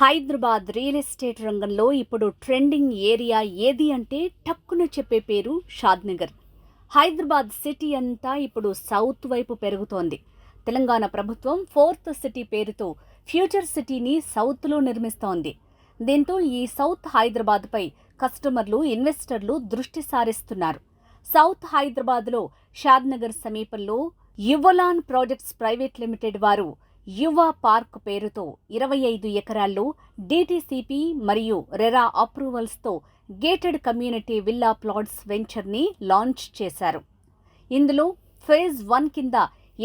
Hyderabad real estate రంగంలో ఇప్పుడు trending area ఏది అంటే టక్కున చెప్పే పేరు షాద్నగర్. హైదరాబాద్ సిటీ అంతా ఇప్పుడు సౌత్ వైపు పెరుగుతోంది. తెలంగాణ ప్రభుత్వం ఫోర్త్ సిటీ పేరుతో ఫ్యూచర్ సిటీని సౌత్లో నిర్మిస్తోంది. దీంతో ఈ సౌత్ హైదరాబాద్పై కస్టమర్లు ఇన్వెస్టర్లు దృష్టి సారిస్తున్నారు. సౌత్ హైదరాబాద్లో షాద్నగర్ సమీపంలో యువలాన్ ప్రాజెక్ట్స్ ప్రైవేట్ లిమిటెడ్ వారు యువ పార్క్ పేరుతో ఇరవై ఐదు ఎకరాల్లో డిటిసిపి మరియు రెరా అప్రూవల్స్తో గేటెడ్ కమ్యూనిటీ విల్లా ప్లాట్స్ వెంచర్ని లాంచ్ చేశారు. ఇందులో ఫేజ్ వన్ కింద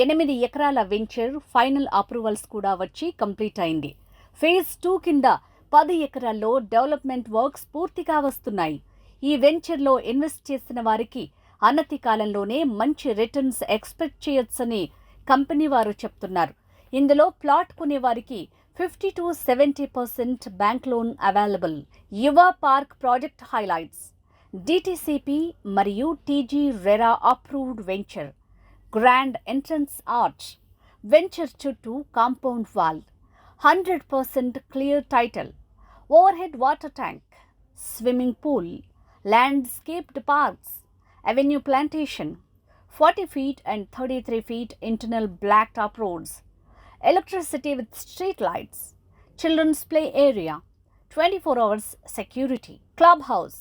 ఎనిమిది ఎకరాల వెంచర్ ఫైనల్ అప్రూవల్స్ కూడా వచ్చి కంప్లీట్ అయింది. ఫేజ్ టూ కింద పది ఎకరాల్లో డెవలప్మెంట్ వర్క్స్ పూర్తిగా వస్తున్నాయి. ఈ వెంచర్లో ఇన్వెస్ట్ చేసిన వారికి అనతి కాలంలోనే మంచి రిటర్న్స్ ఎక్స్పెక్ట్ చేయొచ్చని కంపెనీ వారు చెప్తున్నారు. ఇందులో ప్లాట్ కొనే వారికి fifty to seventy percent bank loan available. Yuva park project highlights. DTCP మరియు TG RERA approved venture. Grand entrance arch. Venture చుట్టూ compound wall. Hundred percent clear title. Overhead water tank. Swimming pool. Landscaped parks. Avenue plantation. Forty feet and thirty three feet internal black top roads. Electricity with street lights, children's play area, 24 hours security, clubhouse,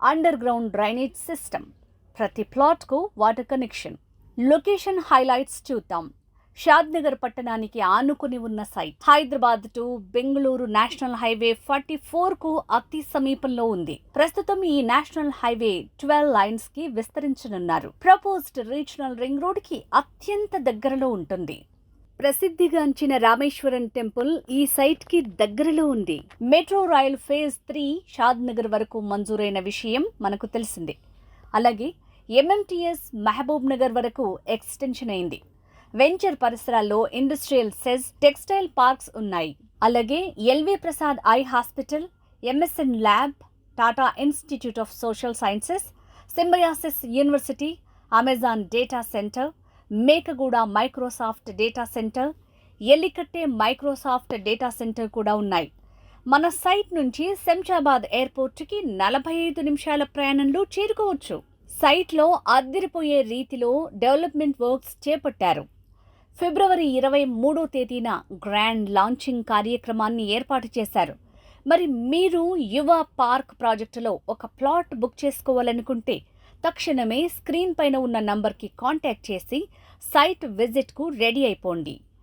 underground drainage system, ప్రతి ప్లాట్కు water connection location highlights చూద్దాం. షాద్నగర్ పట్టణానికి ఆనుకుని ఉన్న site Hyderabad to Bengaluru national highway forty ఫోర్కు అతి సమీపంలో ఉంది. ప్రస్తుతం ఈ నేషనల్ హైవే ట్వెల్వ్ లైన్స్కి విస్తరించనున్నారు. ప్రపోజ్డ్ రీజనల్ రింగ్ రోడ్కి అత్యంత దగ్గరలో ఉంటుంది. ప్రసిద్ధిగాంచిన రామేశ్వరం టెంపుల్ ఈ సైట్కి దగ్గరలో ఉంది. Metro rail phase three Shadnagar వరకు మంజూరైన విషయం మనకు తెలిసిందే. అలాగే ఎంఎంటీఎస్ మహబూబ్ నగర్ వరకు ఎక్స్టెన్షన్ అయింది. వెంచర్ పరిసరాల్లో ఇండస్ట్రియల్ సెజ్ టెక్స్టైల్ పార్క్స్ ఉన్నాయి. అలాగే LV Prasad eye hospital MSN lab Tata Institute of Social Sciences Symbiosis University Amazon data centre Mekaguda Microsoft data centre Elikatta Microsoft data centre కూడా ఉన్నాయి. మన site నుంచి శంషాబాద్ ఎయిర్పోర్ట్కి నలభై ఐదు నిమిషాల ప్రయాణంలో చేరుకోవచ్చు. సైట్లో అద్దరిపోయే రీతిలో డెవలప్మెంట్ వర్క్స్ చేపట్టారు. ఫిబ్రవరి ఇరవై మూడో తేదీన గ్రాండ్ లాంచింగ్ కార్యక్రమాన్ని ఏర్పాటు చేశారు. మరి మీరు యువ పార్క్ ప్రాజెక్టులో ఒక ప్లాట్ బుక్ చేసుకోవాలనుకుంటే తక్షణమే స్క్రీన్ పైన ఉన్న నంబర్కి కాంటాక్ట్ చేసి సైట్ విజిట్కు రెడీ అయిపోండి.